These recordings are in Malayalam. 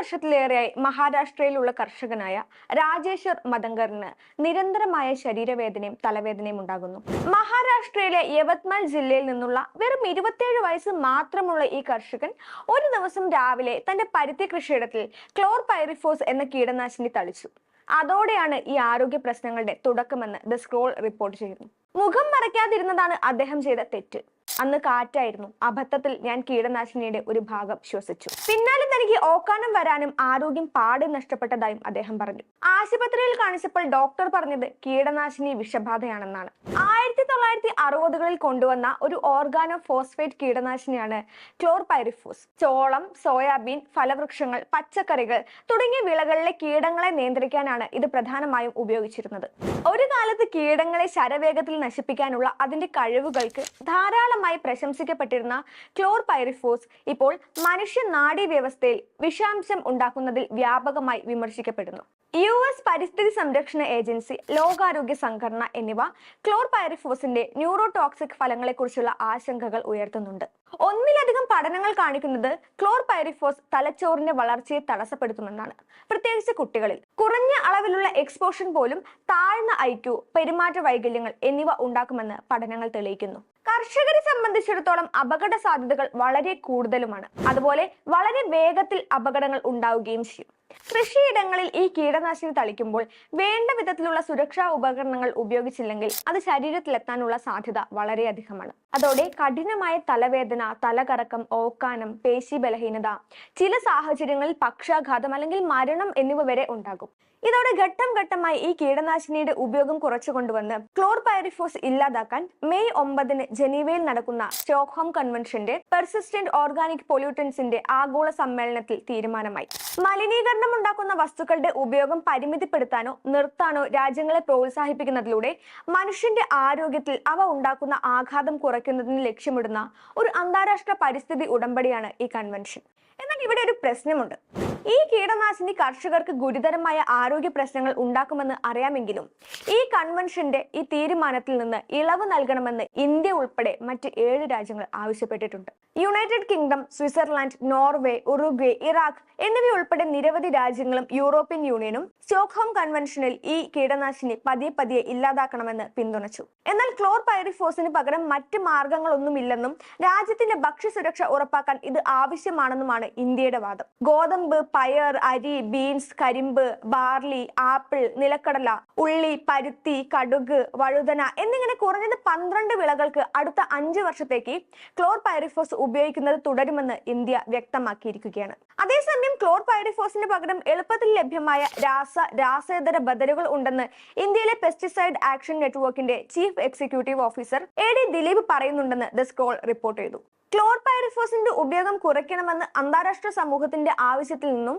വർഷത്തിലേറെയായി മഹാരാഷ്ട്രയിലുള്ള കർഷകനായ രാജേശ്വർ മദങ്കറിന് നിരന്തരമായ ശരീരവേദനയും തലവേദനയും ഉണ്ടാകുന്നു. മഹാരാഷ്ട്രയിലെ യവത്മാൽ ജില്ലയിൽ നിന്നുള്ള വെറും ഇരുപത്തിയേഴ് വയസ്സ് മാത്രമുള്ള ഈ കർഷകൻ ഒരു ദിവസം രാവിലെ തന്റെ പരുത്തി കൃഷിയിടത്തിൽ ക്ലോർ പൈറിഫോസ് എന്ന കീടനാശിനി തളിച്ചു. അതോടെയാണ് ഈ ആരോഗ്യ പ്രശ്നങ്ങളുടെ തുടക്കമെന്ന് ദ സ്ക്രോൾ റിപ്പോർട്ട് ചെയ്യുന്നു. മുഖം മറയ്ക്കാതിരുന്നതാണ് അദ്ദേഹം ചെയ്ത തെറ്റ്. അന്ന് കാറ്റായിരുന്നു. അബദ്ധത്തിൽ ഞാൻ കീടനാശിനിയുടെ ഒരു ഭാഗം ശ്വസിച്ചു. പിന്നാലെ തനിക്ക് ഓക്കാനം വരാനും ആരോഗ്യം പാടെ നഷ്ടപ്പെട്ടതായും അദ്ദേഹം പറഞ്ഞു. ആശുപത്രിയിൽ കാണിച്ചപ്പോൾ ഡോക്ടർ പറഞ്ഞത് കീടനാശിനി വിഷബാധയാണെന്നാണ്. ആയിരത്തി തൊള്ളായിരത്തി അറുപതുകളിൽ കൊണ്ടുവന്ന ഒരു ഓർഗാനോ ഫോസ്ഫേറ്റ് കീടനാശിനിയാണ് ക്ലോർപൈറിഫോസ്. ചോളം സോയാബീൻ ഫലവൃക്ഷങ്ങൾ പച്ചക്കറികൾ തുടങ്ങിയ വിളകളിലെ കീടങ്ങളെ നിയന്ത്രിക്കാനാണ് ഇത് പ്രധാനമായും ഉപയോഗിച്ചിരുന്നത്. ഒരു കാലത്ത് കീടങ്ങളെ ശരവേഗത്തിൽ നശിപ്പിക്കാനുള്ള അതിന്റെ കഴിവുകൾക്ക് ധാരാളമായി പ്രശംസിക്കപ്പെട്ടിരുന്ന ക്ലോർ പൈറിഫോസ് ഇപ്പോൾ മനുഷ്യ നാഡീ വ്യവസ്ഥയിൽ വിഷാംശം ഉണ്ടാക്കുന്നതിൽ വ്യാപകമായി വിമർശിക്കപ്പെടുന്നു. യു എസ് പരിസ്ഥിതി സംരക്ഷണ ഏജൻസി ലോകാരോഗ്യ സംഘടന എന്നിവ ക്ലോർ പൈറിഫോസിന്റെ ന്യൂറോടോക്സിക് ഫലങ്ങളെക്കുറിച്ചുള്ള ആശങ്കകൾ ഉയർത്തുന്നുണ്ട്. ഒന്നിലധികം പഠനങ്ങൾ കാണിക്കുന്നത് ക്ലോർ പൈറിഫോസ് തലച്ചോറിന്റെ വളർച്ചയെ തടസ്സപ്പെടുത്തുമെന്നാണ്. പ്രത്യേകിച്ച് കുട്ടികളിൽ. കുറഞ്ഞ അളവിലുള്ള എക്സ്പോഷൻ പോലും താഴ്ന്ന ഐക്യു പെരുമാറ്റ വൈകല്യങ്ങൾ എന്നിവ ഉണ്ടാക്കുമെന്ന് പഠനങ്ങൾ തെളിയിക്കുന്നു. കർഷകരെ സംബന്ധിച്ചിടത്തോളം അപകട സാധ്യതകൾ വളരെ കൂടുതലുമാണ്. അതുപോലെ വളരെ വേഗത്തിൽ അപകടങ്ങൾ ഉണ്ടാവുകയും ചെയ്യും. കൃഷിയിടങ്ങളിൽ ഈ കീടനാശിനി തളിക്കുമ്പോൾ വേണ്ട വിധത്തിലുള്ള സുരക്ഷാ ഉപകരണങ്ങൾ ഉപയോഗിച്ചില്ലെങ്കിൽ അത് ശരീരത്തിലെത്താനുള്ള സാധ്യത വളരെയധികമാണ്. അതോടെ കഠിനമായ തലവേദന തലകറക്കം ഓക്കാനം പേശി ബലഹീനത ചില സാഹചര്യങ്ങളിൽ പക്ഷാഘാതം അല്ലെങ്കിൽ മരണം എന്നിവ വരെ ഉണ്ടാകും. ഇതോടെ ഘട്ടം ഘട്ടമായി ഈ കീടനാശിനിയുടെ ഉപയോഗം കുറച്ചു കൊണ്ടുവന്ന് ക്ലോർ പൈറിഫോസ് ഇല്ലാതാക്കാൻ മെയ് ഒമ്പതിന് ജനീവയിൽ നടക്കുന്ന സ്റ്റോക്ക്ഹോം കൺവെൻഷന്റെ പെർസിസ്റ്റന്റ് ഓർഗാനിക് പൊല്യൂട്ടൻസിന്റെ ആഗോള സമ്മേളനത്തിൽ തീരുമാനമായി. മലിനീകരണം ഉണ്ടാക്കുന്ന വസ്തുക്കളുടെ ഉപയോഗം പരിമിതിപ്പെടുത്താനോ നിർത്താനോ രാജ്യങ്ങളെ പ്രോത്സാഹിപ്പിക്കുന്നതിലൂടെ മനുഷ്യന്റെ ആരോഗ്യത്തിൽ അവ ഉണ്ടാക്കുന്ന ആഘാതം കുറയ്ക്കുന്നതിന് ലക്ഷ്യമിടുന്ന ഒരു അന്താരാഷ്ട്ര പരിസ്ഥിതി ഉടമ്പടിയാണ് ഈ കൺവെൻഷൻ. എന്നാൽ ഇവിടെ ഒരു പ്രശ്നമുണ്ട്. ഈ കീടനാശിനി കർഷകർക്ക് ഗുരുതരമായ ആരോഗ്യ പ്രശ്നങ്ങൾ ഉണ്ടാക്കുമെന്ന് അറിയാമെങ്കിലും ഈ കൺവെൻഷന്റെ ഈ തീരുമാനത്തിൽ നിന്ന് ഇളവ് നൽകണമെന്ന് ഇന്ത്യ ഉൾപ്പെടെ മറ്റ് ഏഴ് രാജ്യങ്ങൾ ആവശ്യപ്പെട്ടിട്ടുണ്ട്. United Kingdom Switzerland Norway Uruguay Iraq എന്നിവയുൾപ്പെടെ നിരവധി രാജ്യങ്ങളും യൂറോപ്യൻ യൂണിയനും സ്റ്റോക്ക്ഹോം കൺവെൻഷനിൽ ഈ കീടനാശിനി പതിയെ പതിയെ ഇല്ലാതാക്കണമെന്ന് പിന്തുണച്ചു. എന്നാൽ ക്ലോർ പൈറിഫോസിന് പകരം മറ്റ് മാർഗങ്ങളൊന്നുമില്ലെന്നും രാജ്യത്തിന്റെ ഭക്ഷ്യസുരക്ഷ ഉറപ്പാക്കാൻ ഇത് ആവശ്യമാണെന്നുമാണ് ഇന്ത്യയുടെ വാദം. ഗോതമ്പ് പയർ അരി ബീൻസ് കരിമ്പ് ബാർലി ആപ്പിൾ നിലക്കടല ഉള്ളി പരുത്തി കടുക് വഴുതന എന്നിങ്ങനെ കുറഞ്ഞത് പന്ത്രണ്ട് വിളകൾക്ക് അടുത്ത അഞ്ച് വർഷത്തേക്ക് ക്ലോർ പൈറിഫോസ് ഉപയോഗിക്കുന്നത് തുടരുമെന്ന് ഇന്ത്യ വ്യക്തമാക്കിയിരിക്കുകയാണ്. അതേസമയം ക്ലോർ പൈറിഫോസിന് പകരം എളുപ്പത്തിൽ ലഭ്യമായ രാസ രാസേതര ബദലുകൾ ഉണ്ടെന്ന് ഇന്ത്യയിലെ പെസ്റ്റിസൈഡ് ആക്ഷൻ നെറ്റ്വർക്കിന്റെ chief executive officer A D Dileep പറയുന്നുണ്ടെന്ന് the Scroll report ചെയ്തു. ക്ലോർ പൈറിഫോസിന്റെ ഉപയോഗം കുറയ്ക്കണമെന്ന് അന്താരാഷ്ട്ര സമൂഹത്തിന്റെ ആവശ്യത്തിൽ നിന്നും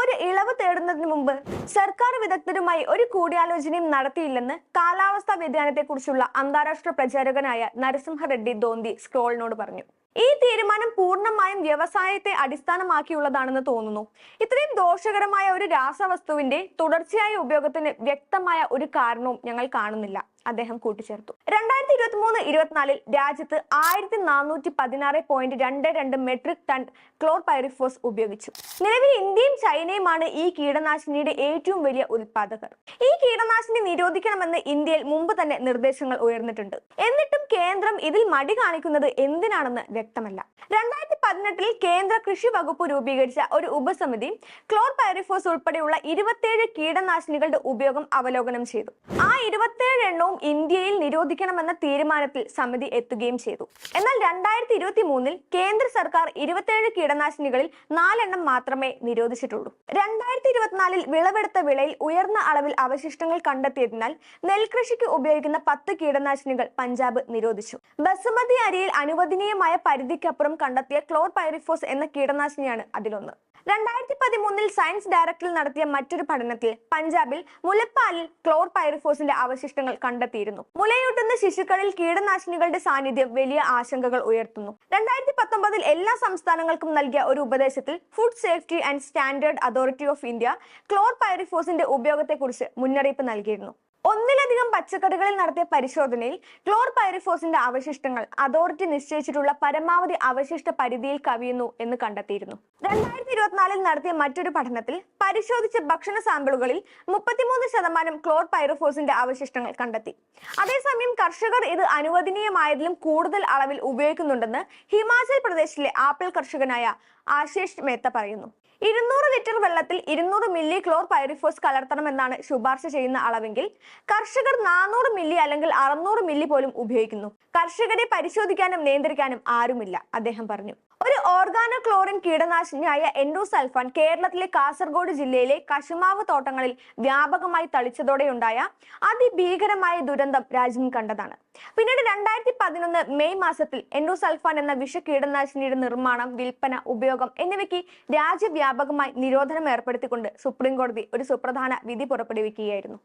ഒരു ഇളവ് തേടുന്നതിന് മുമ്പ് സർക്കാർ വിദഗ്ധരുമായി ഒരു കൂടിയാലോചനയും നടത്തിയില്ലെന്ന് കാലാവസ്ഥാ വ്യതിയാനത്തെക്കുറിച്ചുള്ള അന്താരാഷ്ട്ര പ്രചാരകനായ നരസിംഹ റെഡ്ഡി ദോന്തി സ്ക്രോളിനോട് പറഞ്ഞു. ഈ തീരുമാനം പൂർണമായും വ്യവസായത്തെ അടിസ്ഥാനമാക്കിയുള്ളതാണെന്ന് തോന്നുന്നു. ഇത്രയും ദോഷകരമായ ഒരു രാസവസ്തുവിന്റെ തുടർച്ചയായ ഉപയോഗത്തിന് വ്യക്തമായ ഒരു കാരണവും ഞങ്ങൾ കാണുന്നില്ല. അദ്ദേഹം കൂട്ടിച്ചേർത്തു. രണ്ടായിരത്തി ഇരുപത്തി മൂന്ന് ഇരുപത്തിനാലിൽ രാജ്യത്ത് ആയിരത്തി നാനൂറ്റി പതിനാറ് പോയിന്റ് രണ്ട് രണ്ട് മെട്രിക് ടൺ ക്ലോർ പൈറിഫോസ് ഉപയോഗിച്ചു. നിലവിൽ ഇന്ത്യയും ചൈനയുമാണ് ഈ കീടനാശിനിയുടെ ഏറ്റവും വലിയ ഉൽപാദകർ. ഈ കീടനാശിനി നിരോധിക്കണമെന്ന് ഇന്ത്യയിൽ മുമ്പ് തന്നെ നിർദ്ദേശങ്ങൾ ഉയർന്നിട്ടുണ്ട്. എന്നിട്ടും കേന്ദ്രം ഇതിൽ മടി കാണിക്കുന്നത് എന്തിനാണെന്ന് വ്യക്തമല്ല. രണ്ടായിരത്തി പതിനെട്ടിൽ കേന്ദ്ര കൃഷി വകുപ്പ് രൂപീകരിച്ച ഒരു ഉപസമിതി ക്ലോർ പൈറിഫോസ് ഉൾപ്പെടെയുള്ള ഇരുപത്തിയേഴ് കീടനാശിനികളുടെ ഉപയോഗം അവലോകനം ചെയ്തു. ആ ഇരുപത്തിയേഴ് എണ്ണവും ഇന്ത്യയിൽ നിരോധിക്കണമെന്ന തീരുമാനത്തിൽ സമിതി എത്തുകയും ചെയ്തു. എന്നാൽ രണ്ടായിരത്തി ഇരുപത്തി മൂന്നിൽ കേന്ദ്ര സർക്കാർ ഇരുപത്തിയേഴ് കീടനാശിനികളിൽ നാലെണ്ണം മാത്രമേ നിരോധിച്ചിട്ടുള്ളൂ. രണ്ടായിരത്തി ഇരുപത്തിനാലിൽ വിളവെടുത്ത വിളയിൽ ഉയർന്ന അളവിൽ അവശിഷ്ടങ്ങൾ കണ്ടെത്തിയതിനാൽ നെൽകൃഷിക്ക് ഉപയോഗിക്കുന്ന പത്ത് കീടനാശിനികൾ പഞ്ചാബ് നിരോധിച്ചു. ബസുമതി അരിയിൽ അനുവദനീയമായ പരിധിക്കപ്പുറം കണ്ടെത്തിയ ക്ലോർ പൈറിഫോസ് എന്ന കീടനാശിനിയാണ് അതിലൊന്ന്. രണ്ടായിരത്തി പതിമൂന്നിൽ സയൻസ് ഡയറക്ടറിൽ നടത്തിയ മറ്റൊരു പഠനത്തിൽ പഞ്ചാബിൽ മുലപ്പാലിൽ ക്ലോർ പൈറിഫോസിന്റെ അവശിഷ്ടങ്ങൾ കണ്ടെത്തിയിരുന്നു. മുലയൂട്ടുന്ന ശിശുക്കളിൽ കീടനാശിനികളുടെ സാന്നിധ്യം വലിയ ആശങ്കകൾ ഉയർത്തുന്നു. രണ്ടായിരത്തി പത്തൊമ്പതിൽ എല്ലാ സംസ്ഥാനങ്ങൾക്കും നൽകിയ ഒരു ഉപദേശത്തിൽ food safety and standard authority of India ക്ലോർ പൈറിഫോസിന്റെ ഉപയോഗത്തെക്കുറിച്ച് മുന്നറിയിപ്പ് നൽകിയിരുന്നു. ഒന്നിലധികം പച്ചക്കറികളിൽ നടത്തിയ പരിശോധനയിൽ ക്ലോർ പൈറിഫോസിന്റെ അവശിഷ്ടങ്ങൾ അതോറിറ്റി നിശ്ചയിച്ചിട്ടുള്ള പരമാവധി അവശിഷ്ട പരിധിയിൽ കവിയുന്നു എന്ന് കണ്ടെത്തിയിരുന്നു. രണ്ടായിരത്തി ഇരുപത്തിനാലിൽ നടത്തിയ മറ്റൊരു പഠനത്തിൽ പരിശോധിച്ച ഭക്ഷണ സാമ്പിളുകളിൽ മുപ്പത്തിമൂന്ന് ശതമാനം ക്ലോർ പൈറിഫോസിന്റെ അവശിഷ്ടങ്ങൾ കണ്ടെത്തി. അതേസമയം കർഷകർ ഇത് അനുവദനീയമായതിലും കൂടുതൽ അളവിൽ ഉപയോഗിക്കുന്നുണ്ടെന്ന് ഹിമാചൽ പ്രദേശിലെ ആപ്പിൾ കർഷകനായ ആശിഷ് മേത്ത പറയുന്നു. ഇരുന്നൂറ് ലിറ്റർ വെള്ളത്തിൽ ഇരുന്നൂറ് മില്ലി ക്ലോർ പൈറിഫോസ് കലർത്തണമെന്നാണ് ശുപാർശ ചെയ്യുന്ന അളവെങ്കിൽ കർഷകർ നാനൂറ് മില്ലി അല്ലെങ്കിൽ അറുന്നൂറ് മില്ലി പോലും ഉപയോഗിക്കുന്നു. കർഷകരെ പരിശോധിക്കാനും നിയന്ത്രിക്കാനും ആരുമില്ല അദ്ദേഹം പറഞ്ഞു. ഒരു ഓർഗാനോ ക്ലോറിൻ കീടനാശിനിയായ എൻഡോസൾഫാൻ കേരളത്തിലെ കാസർഗോഡ് ജില്ലയിലെ കശുമാവ് തോട്ടങ്ങളിൽ വ്യാപകമായി തളിച്ചതോടെയുണ്ടായ അതിഭീകരമായ ദുരന്തം രാജ്യം കണ്ടതാണ്. പിന്നീട് രണ്ടായിരത്തി പതിനൊന്ന് മെയ് മാസത്തിൽ എൻഡോസൾഫാൻ എന്ന വിഷ കീടനാശിനിയുടെ നിർമ്മാണം വിൽപ്പന ഉപയോഗം എന്നിവയ്ക്ക് രാജ്യവ്യാപകമായി നിരോധനം ഏർപ്പെടുത്തിക്കൊണ്ട് സുപ്രീം കോടതി ഒരു സുപ്രധാന വിധി പുറപ്പെടുവിക്കുകയായിരുന്നു.